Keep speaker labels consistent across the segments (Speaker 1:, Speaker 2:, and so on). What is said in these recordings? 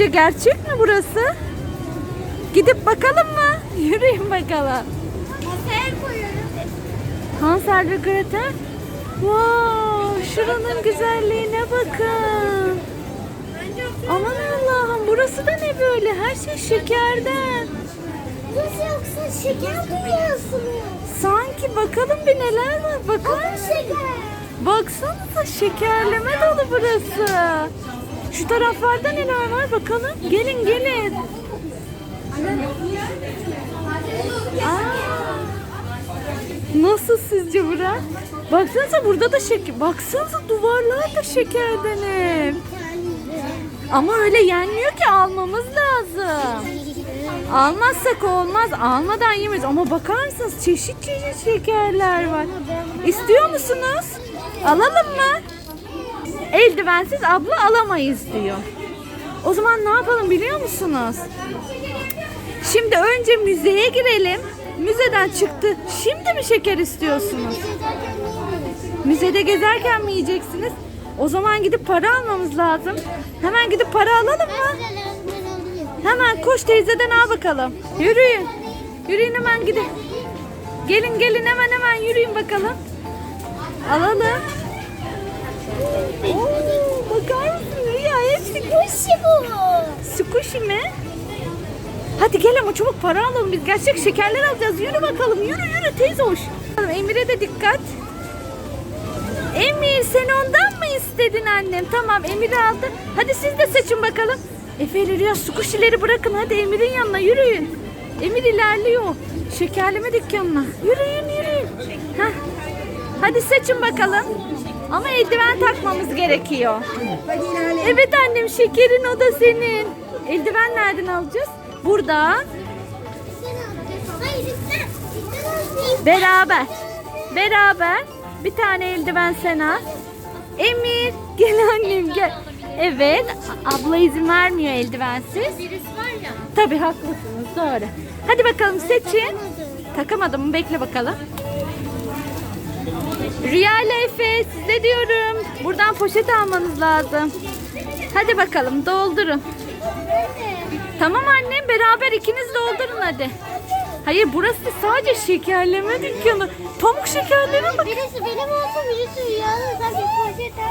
Speaker 1: Sizce gerçek mi burası? Gidip bakalım mı? Yürüyün bakalım.
Speaker 2: Masaya koyuyoruz.
Speaker 1: Hansel ve Gretel. Wow, şuranın güzelliğine bakın. Aman Allah'ım burası da ne böyle? Her şey şekerden.
Speaker 2: Nasıl yoksa şeker dünyası mı?
Speaker 1: Sanki bakalım bir neler var.
Speaker 2: Şeker.
Speaker 1: Baksanıza şekerleme dolu burası. Şu taraflarda neler var bakalım. Gelin gelin. Aa, nasıl sizce bura? Baksanıza burada da şeker. Baksanıza duvarlar da şekerden hep. Ama öyle yenmiyor ki almamız lazım. Almazsak olmaz. Almadan yemeyiz. Ama bakar mısınız çeşit çeşit şekerler var. İstiyor musunuz? Alalım mı? Eldivensiz abla alamayız diyor. O zaman ne yapalım biliyor musunuz? Şimdi önce müzeye girelim. Müzeden çıktı. Şimdi mi şeker istiyorsunuz? Müzede gezerken mi yiyeceksiniz? O zaman gidip para almamız lazım. Hemen gidip para alalım mı? Hemen koş teyzeden al bakalım. Yürüyün. Yürüyün hemen gidin. Gelin gelin hemen hemen yürüyün bakalım. Alalım. Oo, bakar mısın Rüya? Hepsi
Speaker 2: Kuşu bu.
Speaker 1: Squishy mi? Hadi gel ama çabuk para alalım biz. Gerçek şekerler alacağız. Yürü bakalım. Yürü yürü teyze hoş. Emir'e de dikkat. Emir sen ondan mı istedin annem? Tamam Emir aldı. Hadi siz de seçin bakalım. Efe ile Rüya squishy'leri bırakın. Hadi Emir'in yanına yürüyün. Emir ilerliyor. Şekerleme dükkanına. Yürüyün yürüyün. Heh. Hadi seçin bakalım. Ama eldiven takmamız gerekiyor. Evet annem şekerin o da senin. Eldiven nereden alacağız? Burada beraber. Beraber bir tane eldiven sen al. Emir gel annem gel. Evet abla izin vermiyor eldivensiz.
Speaker 2: Virüs var ya.
Speaker 1: Tabii haklısınız doğru. Hadi bakalım seçin. Takamadım mı bekle bakalım. Rüya ile Efe size diyorum. Buradan poşet almanız lazım. Hadi bakalım doldurun. Tamam annem beraber ikiniz doldurun hadi. Hayır burası sadece şekerleme dükkanı. Pamuk şekerlere bak.
Speaker 2: Birisi benim olsa birisi rüyanın. Sen bir poşet mi?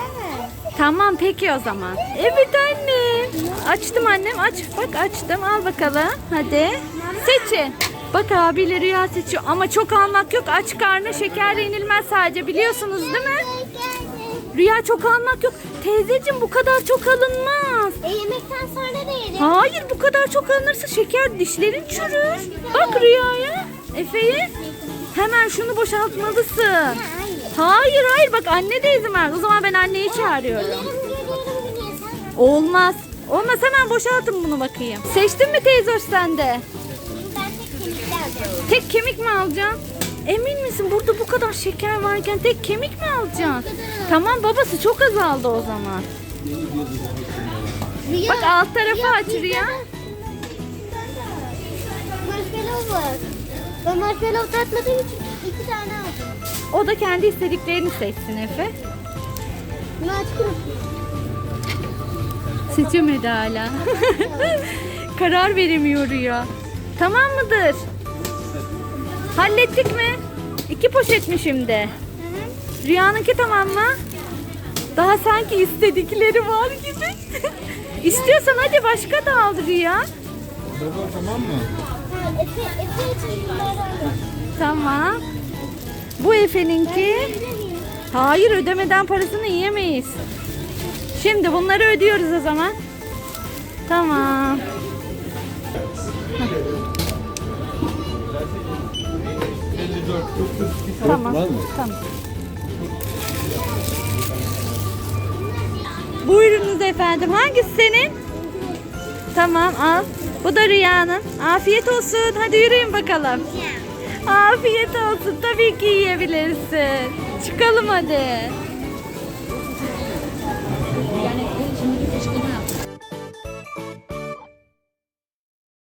Speaker 1: Tamam peki o zaman. Evet anne. Açtım annem aç. Bak açtım al bakalım. Hadi. Seçin. Bak abiyle Rüya seçiyor. Ama çok almak yok. Aç karnı şekerle inilmez sadece biliyorsunuz değil mi? Rüya çok almak yok. Teyzeciğim bu kadar çok alınmaz.
Speaker 2: E yemekten sonra da yerim.
Speaker 1: Hayır bu kadar çok alınırsa şeker dişlerin çürür. Bak Rüya'ya. Efe'ye. Hemen şunu boşaltmalısın.
Speaker 2: Hayır.
Speaker 1: Hayır bak anne de izin ver. O zaman ben anneyi çağırıyorum.
Speaker 2: Diye sen.
Speaker 1: Olmaz. Olmaz hemen boşaltın bunu bakayım. Seçtin mi teyze sen de?
Speaker 2: Tek
Speaker 1: kemik mi alacaksın? Emin misin burada bu kadar şeker varken tek kemik mi alacaksın? Tamam babası çok azaldı o zaman.
Speaker 2: Rüya,
Speaker 1: Bak alt tarafı aç Rüya.
Speaker 2: Marshmallow var. Ben marshmallow tatmadığım için iki tane aldım.
Speaker 1: O da kendi istediklerini seçsin Efe.
Speaker 2: Bunu açtım.
Speaker 1: Seçemedi hala. Karar veremiyor Rüya. Tamam mıdır? Hallettik mi? İki poşet mi şimdi? Rüyanınki tamam mı? Daha sanki istedikleri var gibi. İstiyorsan hadi başka da al Rüya.
Speaker 3: Baba tamam mı?
Speaker 2: Ha, Efe, Efe için bunları aldım.
Speaker 1: Tamam. Bu Efe'ninki. Hayır ödemeden parasını yiyemeyiz. Şimdi bunları ödüyoruz o zaman. Tamam. Tamam. Tamam. Buyurunuz efendim. Hangisi senin? Tamam al. Bu da Rüya'nın. Afiyet olsun. Hadi yürüyün bakalım. Afiyet olsun. Tabii ki yiyebilirsin. Çıkalım hadi.